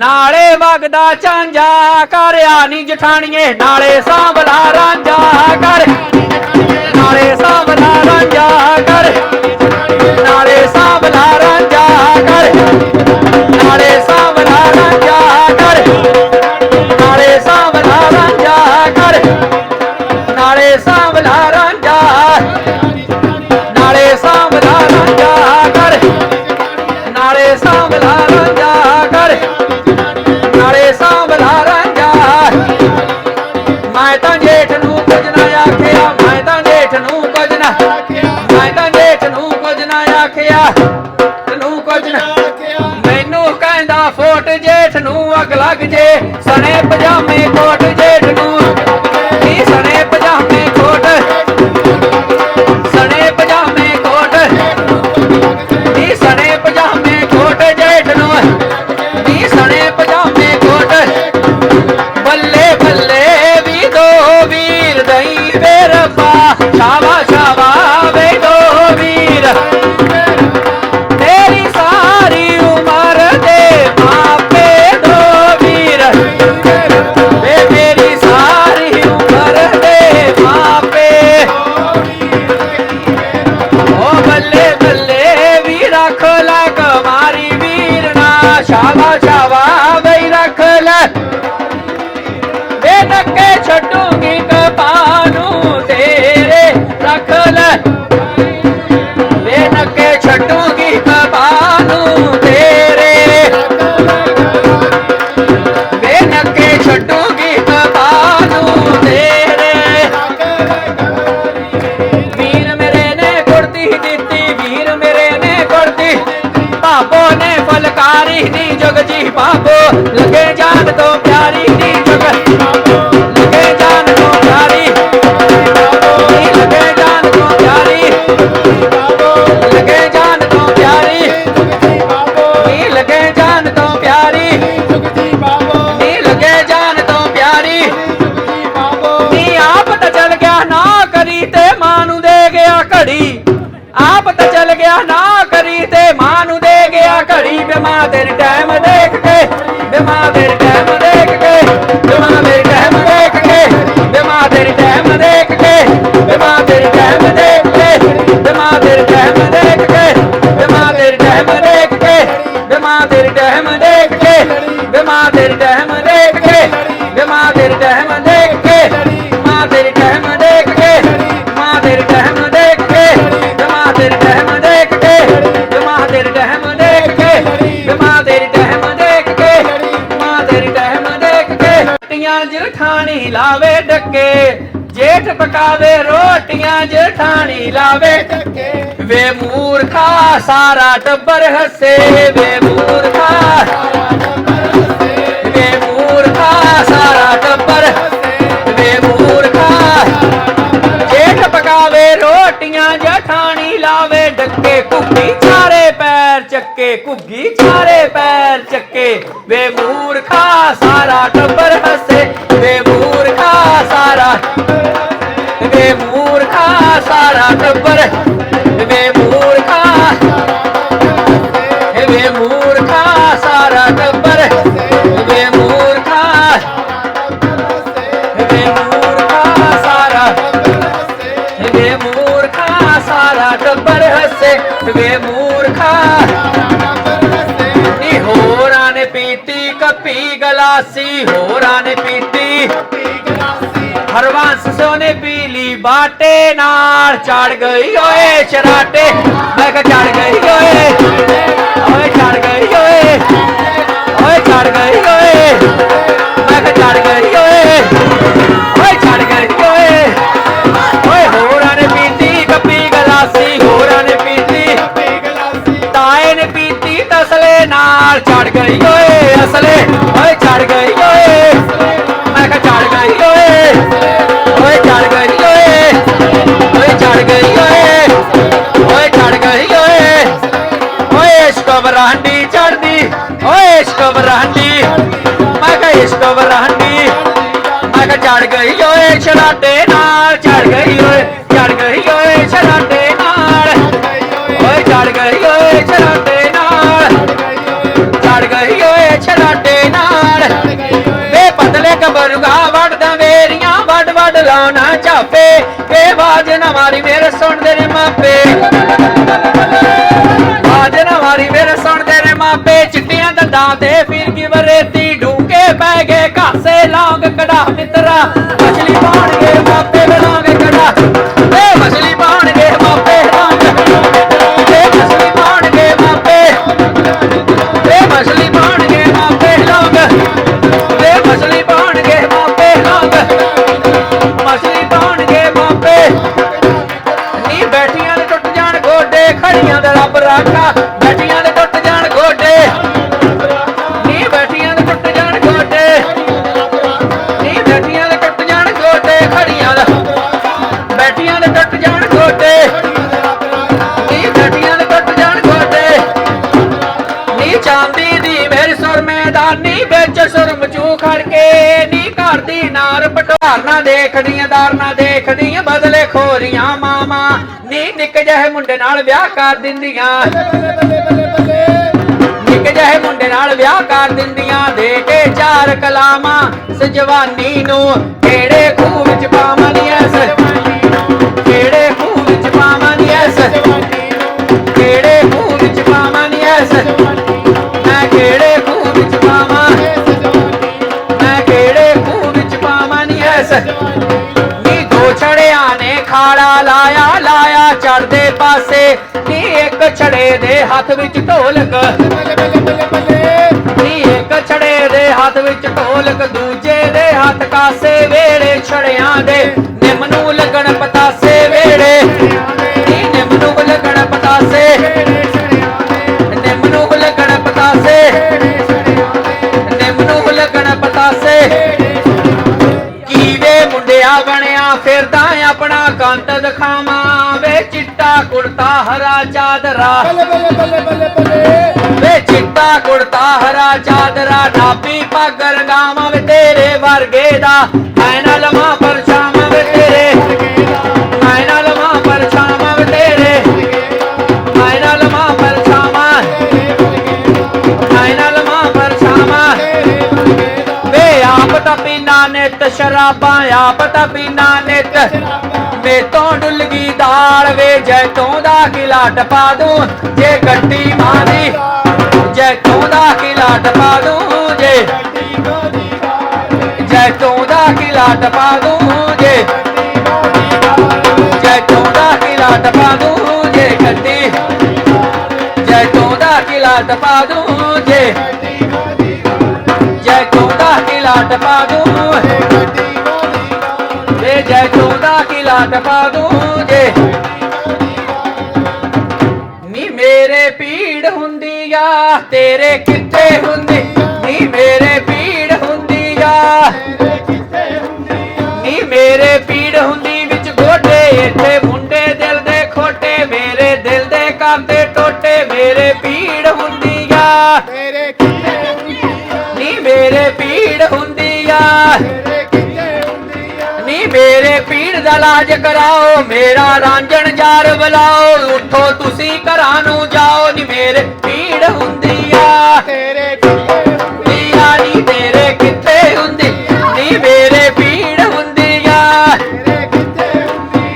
ਨਾਲੇ ਵਗਦਾ ਚਾਂਜਾ ਕਰਿਆ ਨੀ ਜਠਾਣੀਏ, ਨਾਲੇ ਸਾਂਭਲਾ ਰਾਂਝਾ ਕਰ ਨਾਲੇ ਸਾਂਭਲਾ ਰਾਂਝਾ ਕਰ ਨਾਲੇ ਸਾਂਭਲਾ ਰਾਂਝਾ ਕਰ ਨਾਲੇ ਸਾਂਭਲਾ ਰਾਂਝਾ ਕਰ ਨਾਲੇ ਸਾਂਭਲਾ ਰਾਂਝਾ ਕਰ ਨਾਲੇ ਸਾਂਭਲਾ ਰਾਂਝਾ। ਨਾਲੇ ਸਾਂਭਲਾ ਰਾਂਝਾ ਕਰ ਨਾਲੇ ਸਾਂਭਲਾ ਆਖਿਆ ਤੈਨੂੰ ਕੁਝ ਨਾ ਮੈਨੂੰ ਕਹਿੰਦਾ ਫੋਟ ਜੇਠ ਨੂੰ ਅਗ ਲੱਗ ਜੇ, ਸਣੇ ਪਜਾਮੇ ਕੋਟ ਜੇਠ ਨੂੰ ਛੱਡੋ। ਘੜੀ ਤੇਰੀ ਟਾਈਮ ਦੇਖ ਕੇ ਬਿਮਾ ਤੇਰੀ ਟਾਈਮ ਦੇਖ ਕੇ ਬਿਮਾ ਤੇਰੀ ਟਾਈਮ ਦੇਖ ਕੇ ਬਿਮਾ ਤੇਰੀ ਟਾਈਮ ਦੇਖ ਕੇ ਬਿਮਾ ਤੇਰੀ ਟਾਈਮ ਦੇਖ ਕੇ ਬਿਮਾ ਤੇਰੀ ਟਾਈਮ ਦੇਖ ਕੇ ਬਿਮਾ ਤੇਰੀ ਟਾਈਮ ਦੇਖ ਕੇ ਬਿਮਾ ਤੇਰੀ ਟਾਈਮ ਦੇਖ ਕੇ ਬਿਮਾ ਤੇਰੀ ਟਾਈਮ ਦੇਖ ਕੇ ਬਿਮਾ ਤੇਰੀ ਟਾਈਮ ਜਠਾਣੀ ਲਾਵੇ ਡੱਕੇ, ਜੇਠ ਪਕਾਵੇ ਰੋਟੀਆਂ, ਜਠਾਣੀ ਲਾਵੇ ਵੇ ਮੂਰਖਾ, ਸਾਰਾ ਟੱਬਰ ਹੱਸੇ, ਵੇ ਮੂਰਖਾ ਵੇ ਮੂਰਖਾ, ਸਾਰਾ ਟੱਬਰ ਵੇ ਮੂਰਖਾ, ਜੇਠ ਪਕਾਵੇ ਰੋਟੀਆਂ, ਜਠਾਣੀ ਲਾਵੇ ਡੱਕੇ। ਘੁੱਗੀ ਚਾਰੇ ਪੈਰ ਚੱਕੇ, ਘੁੱਗੀ ਚਾਰੇ ਪੈਰ ਚੱਕੇ। ਵੇ ਮੂਰਖਾ, ਸਾਰਾ ਟੱਬਰ ਹੱਸੇ। ਵੇ ਮੂਰਖਾ ਸਾਰਾ ਵੇ ਮੂਰਖਾ ਸਾਰਾ ਟੱਬਰ, ਵੇ ਮੂਰਖਾ। ਵੇ ਮੂਰਖਾ ਸਾਰਾ ਟੱਬਰ, ਵੇ ਮੂਰਖਾ। ਵੇ ਮੂਰਖਾ ਸਾਰਾ, ਵੇ ਮੂਰਖਾ ਸਾਰਾ ਟੱਬਰ ਹੱਸੇ, ਵੇ ਮੂਰਖਾ। ਨੀ ਹੋਰਾਂ ਨੇ ਪੀਤੀ, ਕੱਪੀ ਗਲਾਸੀ, ਹੋਰਾਂ ਨੇ ਪੀਤੀ। ਹਰਵੰਸ ਸੋਨੇ ਪੀਲੀ ਬਾਟੇ ਨਾਲ ਚੜ ਗਈ ਓਏ ਸ਼ਰਾਟੇ ਮੈਂ ਕਿਹਾ, ਚੜ ਗਈ ਓਏ। ਓਏ, ਚੜ ਗਈ ਓਏ ਓਏ। ਵੇ ਬਾਜ ਨਾ ਮਾਰੀ ਮੇਰੇ ਸੁਣਦੇ ਨੇ ਮਾਪੇ। ਬਾਜ ਨਾ ਮਾਰੀ ਮੇਰੇ ਸੁਣਦੇ ਨੇ ਮਾਪੇ। ਚਿੱਟੀਆਂ ਦੰਦਾਂ ਤੇ ਫਿਰ ਕੀ ਵਰੇਤੀ ਢੂਕੇ ਪੈ ਗਏ। ਘਾਸੇ ਲੌਂਗ ਕੜਾ ਮਿੱਤਰਾ। ਮਛਲੀ ਪਾਣਗੇ ਦੇਖਦੀਆਂ ਦਾਰ ਨਾ ਦੇਖਦੀਆਂ ਬਦਲੇ ਖੋਰੀਆਂ ਮਾਮਾ ਨੀ ਨਿੱਕ ਜਿਹੇ ਮੁੰਡੇ ਨਾਲ ਵਿਆਹ ਕਰ ਦਿੰਦੀਆਂ। ਨਿੱਕ ਜਿਹੇ ਮੁੰਡੇ ਨਾਲ ਵਿਆਹ ਕਰ ਦਿੰਦੀਆਂ। ਦੇ ਕੇ ਚਾਰ ਕਲਾਮਾਂ ਸਜਵਾਨੀ ਨੂੰ। ਕਿਹੜੇ ਖੂਹ ਵਿੱਚ ਪਾਵਾਂ ਨੀ ਐਸ ਕਿਹੜੇ ਖੂਹ ਵਿੱਚ ਪਾਵਾਂ ਨੀ ਐਸ ਕਿਹੜੇ ਖੂਹ ਵਿੱਚ ਪਾਵਾਂ ਨੀ ਐਸ ਮੈਂ ਕਿਹੜੇ ਖੂਹ ਵਿੱਚ ਪਾਵਾਂ? ਮੈਂ ਕਿਹੜੇ ਖੂਹ ਵਿੱਚ ਪਾਵਾਂ ਨੀ ਐਸ ਨੀ ਚੜਦੇ ਪਾਸੇ ਨੀ ਇੱਕ ਛੜੇ ਦੇ ਹੱਥ ਵਿੱਚ ਢੋਲਕ। ਨੀ ਇੱਕ ਛੜੇ ਦੇ ਹੱਥ ਵਿੱਚ ਢੋਲਕ, ਦੂਜੇ ਦੇ ਹੱਥ ਕਾਸੇ ਵੇੜੇ ਛੜਿਆਂ ਦੇ। ਨਿੰਮ ਨੂੰ ਲੱਗਣ ਪਤਾਸੇ ਵੇੜੇ ਨੀ ਨਿੰਮ ਨੂੰ ਲੱਗਣ ਪਤਾਸੇ। ਨਿੰਮ ਨੂੰ ਲੱਗਣ ਪਤਾਸੇ। ਨਿੰਮ ਨੂੰ ਲੱਗਣ ਪਤਾਸੇ। ਕੁੜਤਾ ਹਰਾ ਚਾਦਰਾ। ਵੇ ਚਿੱਟਾ ਕੁੜਤਾ ਹਰਾ ਚਾਦਰਾ ਨਾਪੀ ਪੱਗ ਰੰਗਾਵਾਂ ਵੇ ਤੇਰੇ ਵਰਗੇ ਦਾ। ਐ ਨਾ ਲਵਾਂ ਪਰਛਾਵਾਂ ਵੇ ਤੇਰੇ ਨਿਤ ਸ਼ਰਾਬਾਂ ਆਪ ਤਾਂ ਪੀਨਾ ਨਿਤ। ਵੇ ਡੁੱਲ ਗਈ ਦਾਲ ਵੇ, ਜੈਤੋਂ ਦਾ ਕਿਲਾ ਟਪਾ ਦੂੰ, ਜੇ ਗੱਡੀ ਮਾਰੀ, ਜੈਤੋਂ ਦਾ ਕਿਲਾ ਟਪਾ ਦੂੰ, ਜੇ ਜੈਤੋਂ ਦਾ ਕਿਲਾ ਟਪਾ ਦੂੰ, ਜੇ ਜੈਤੋਂ ਦਾ ਕਿਲਾ ਟਪਾ ਦੂੰ, ਜੇ ਗੱਡੀ ਜੈਤੋਂ ਦਾ ਕਿਲਾ ਟਪਾ ਦੂੰ, ਜੇ ਦਾ ਕਿਲਾ ਟਪਾ ਦੂੰ ਵੇ ਜੈਤੋਂ ਦਾ ਕਿਲਾ ਟਪਾ ਦੂੰ, ਜੇ ਨੀ ਮੇਰੇ ਪੀੜ ਹੁੰਦੀ ਆ, ਤੇਰੇ ਕਿੱਥੇ ਹੁੰਦੀ? ਨੀ ਮੇਰੇ ਪੀੜ ਹੁੰਦੀ ਆ। ਦਾ ਇਲਾਜ ਕਰਾਓ ਮੇਰਾ ਰਾਂਝਣ ਜਾਰ ਬੁਲਾਓ ਉਠੋ ਤੁਸੀਂ ਘਰਾਂ ਨੂੰ ਜਾਓ ਨੀ ਮੇਰੇ ਪੀੜ ਹੁੰਦੀ ਆ। ਨੀ ਆ। ਨੀ ਤੇਰੇ ਕਿੱਥੇ ਹੁੰਦੀ ਨੀ ਮੇਰੇ ਪੀੜ ਹੁੰਦੀ ਆ।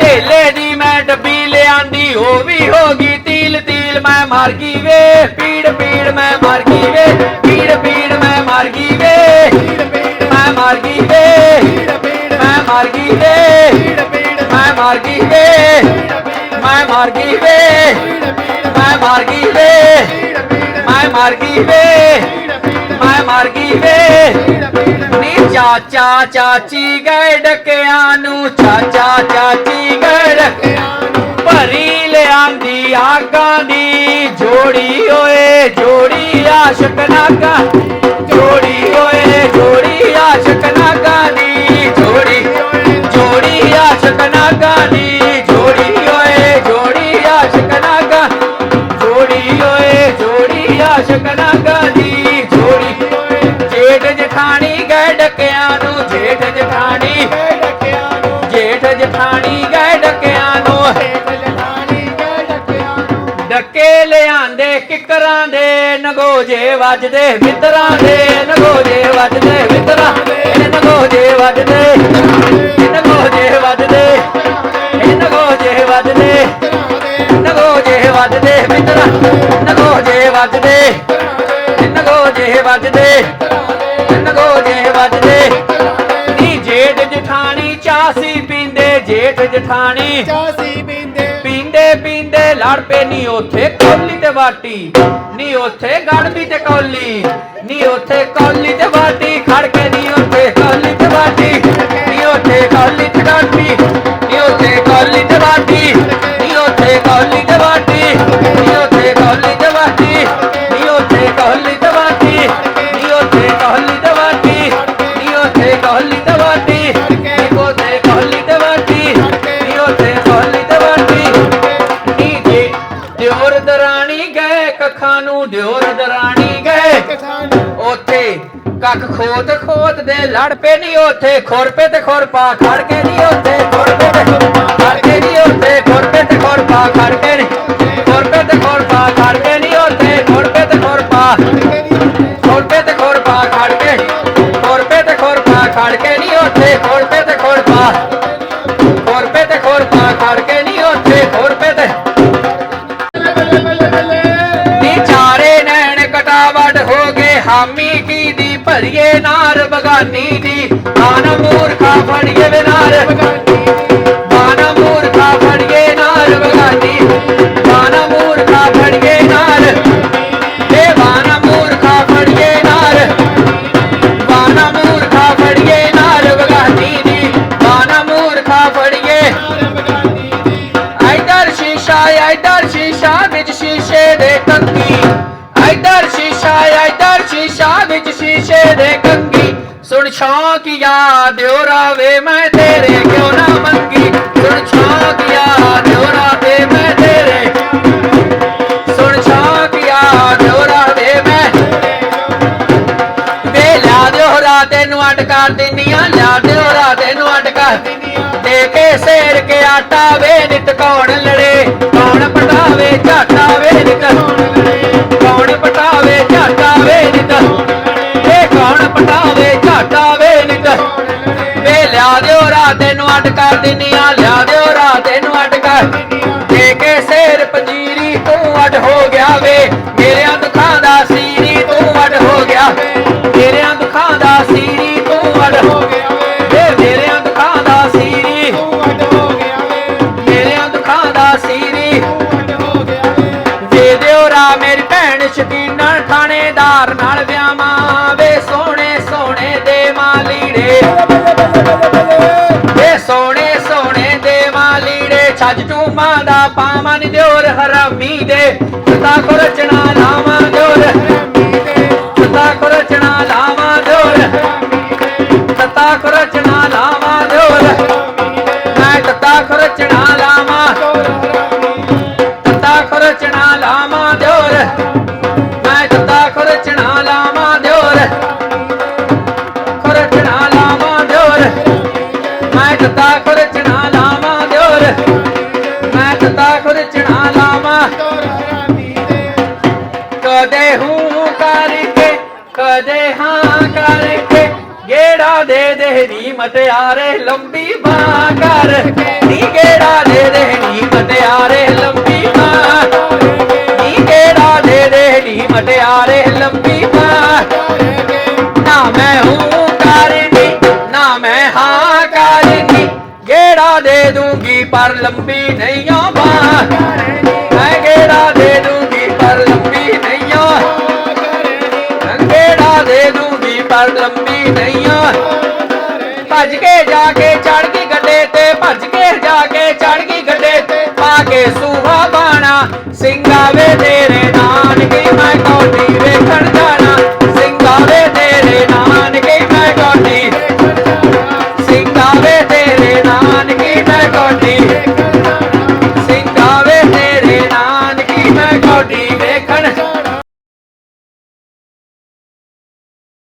ਢੇਲੇ ਦੀ ਮੈਂ ਡੱਬੀ ਲਿਆਂਦੀ ਉਹ ਵੀ ਹੋ ਗਈ ਤੀਲ ਤੀਲ ਮੈਂ ਮਰ ਗਈ ਵੇ। ਪੀੜ ਪੀੜ ਮੈਂ ਮਰ ਗਈ ਵੇ। ਪੀੜ ਪੀੜ ਮੈਂ ਮਰ ਗਈ ਗਈ ਵੇ ਮੈਂ ਮਰ ਗਈ ਵੇ ਮੈਂ ਮਰ ਗਈ ਵੇ ਮੈਂ ਮਰ ਗਈ ਵੇ ਮੈਂ ਮਰ ਗਈ ਵੇ ਮੈਂ ਮਰ ਗਈ ਵੇ ਨੀ ਚਾਚਾ ਚਾਚੀ ਗਏ ਡਕਿਆਂ ਨੂੰ। ਚਾਚਾ ਚਾਚੀ ਗਏ ਡਕਿਆਂ ਨੂੰ। ਭਰੀ ਲਿਆਂਦੀ ਆਗਾਂ ਦੀ। ਜੋੜੀ ਓਏ, ਜੋੜੀ ਆਸ਼ਕ ਨਾਗਾ। ਜੋੜੀ ਓਏ, ਜੋੜੀ ਆਸ਼ਕ ਨਾਗਾ ਦੀ। ਸ਼ਕਨਾ ਗਾਦੀ ਜੋੜੀ ਜੇਠ ਜਠਾਣੀ ਗਏ ਡਕਿਆਂ ਨੂੰ, ਜੇਠ ਜਠਾਣੀ। ਜੇਠ ਜਠਾਣੀ ਗਏ ਡਕਿਆਂ ਨੂੰ। ਡੱਕੇ ਲਿਆਂਦੇ ਕਿਕਰਾਂ ਦੇ, ਨਗੋਜੇ ਵੱਜਦੇ ਮਿੱਤਰਾਂ ਦੇ। ਨਗੋਜੇ ਵੱਜਦੇ ਮਿੱਤਰਾਂ ਦੇ, ਨਗੋਜੇ ਵੱਜਦੇ ਨਗੋਜੇ ਵੱਜਦੇ ਵੱਜਦੇ ਮਿੱਤਰਾਂ ਨਗੋਜੇ ਵੱਜਦੇ। ਨਗੋਜੇ ਵੱਜਦੇ ਨਗੋਜੇ ਵੱਜਦੇ। ਨੀ ਜੇਠ ਜਠਾਣੀ ਚਾਸੀ ਪੀਂਦੇ ਜੇਠ ਜਠਾਣੀ। ਚਾਸੀ ਬਿੰਦੇ ਪੀਂਦੇ ਪੀਂਦੇ ਲੜ ਪਏ ਨੀ ਉੱਥੇ ਕੌਲੀ ਤੇ ਵਾਟੀ। ਨੀ ਉੱਥੇ ਗੜਬੀ ਤੇ ਕੌਲੀ। ਨੀ ਉੱਥੇ ਕੌਲੀ ਤੇ ਵਾਟੀ ਖੜ ਕੇ ਨੀ ਉੱਥੇ ਕੌਲੀ ਤੇ ਵਾਟੀ। ਨੀ ਉੱਥੇ ਕੌਲੀ ਤੇ ਗੜਬੀ ਕੱਖਾਂ ਨੂੰ ਦਿਓਰ ਦਰਾਣੀ ਗਏ। ਉੱਥੇ ਕੱਖ ਖੋਤ ਖੋਤ ਦੇ ਲੜ ਪਏ ਨਹੀਂ ਉੱਥੇ ਖੁਰਪੇ ਤੇ ਖੁਰਪਾ ਖੜ ਕੇ ਨਹੀਂ ਉੱਥੇ ਖੁਰਪੇ ਤੇ ਖੜ ਕੇ ਖਾਮੀ ਕੀ ਦੀ ਭਰੀਏ ਨਾਰ ਬਗਾਨੀ ਦੀ। ਨਾਨ ਮੂਰਖਾ ਫੜੀਏ ਵੇ ਨਾਰ। ਬਗਾਨੀ ਦਿਉਰਾ ਮੈਂ ਤੇਰੇ ਕਿਉਂ ਨਾ ਮੰਗੀ? ਸੁਣ ਸ਼ੌਕੀਆ ਦਿਉਰਾ ਮੈਂ ਤੇਰੇ। ਸੁਣ ਸ਼ੌਕੀਆ ਦਿਉਰਾ ਮੈਂ। ਵੇ ਲਿਆ ਦਿਓ ਰਾਤੇ ਨੂੰ ਅਟਕਾ ਦਿੰਨੀਆਂ। ਲਿਆ ਦਿਓ ਰਾਤੇ ਨੂੰ ਅਟਕਾ ਦੇ ਕੇ ਸੇਰ ਕੇ ਆਟਾ ਵੇ ਨਿਤ ਕੌਣ ਲੜੇ? ਕੌਣ ਪਟਾਵੇ ਝਾਟਾ ਵੇ ਨਿਤ ਕੌਣ ਤੈਨੂੰ ਅਟਕਾ ਦਿਨੀਆਂ ਲਿਆ ਦਿਓ ਰਾਤ ਤੈਨੂੰ ਛੱਜ ਟੂਮਾ ਦਾ ਪਾਵਾਂ ਨੀ ਦਿਓਰ ਹਰਾਮੀ ਦੇ ਸਦਾ ਕੋ ਰਚਨਾ ਲਾਵਾਂ ਦਿਓਰ। ਕਦੇ ਹਾਂ ਕਰਕੇ ਗੇੜਾ ਦੇ ਦੇ ਨੀ ਮਟਿਆਰੇ ਲੰਬੀ ਬਾਹ ਕਰ ਨੀ ਗੇੜਾ ਦੇ ਦੇ ਨੀ ਮਟਿਆਰੇ ਲੰਬੀ ਬਾਹ ਨੀ ਗੇੜਾ ਦੇ ਦੇ ਨੀ ਮਟਿਆਰੇ ਲੰਬੀ ਬਾਹ। ਨਾ ਮੈਂ ਹੂੰ ਕਰਨੀ, ਨਾ ਮੈਂ ਹਾਂ ਕਰਨੀ। ਗੇੜਾ ਦੇ ਦੂੰਗੀ ਪਰ ਲੰਬੀ ਨਹੀਂ ਆ ਬਾਹ। நம்பி நையா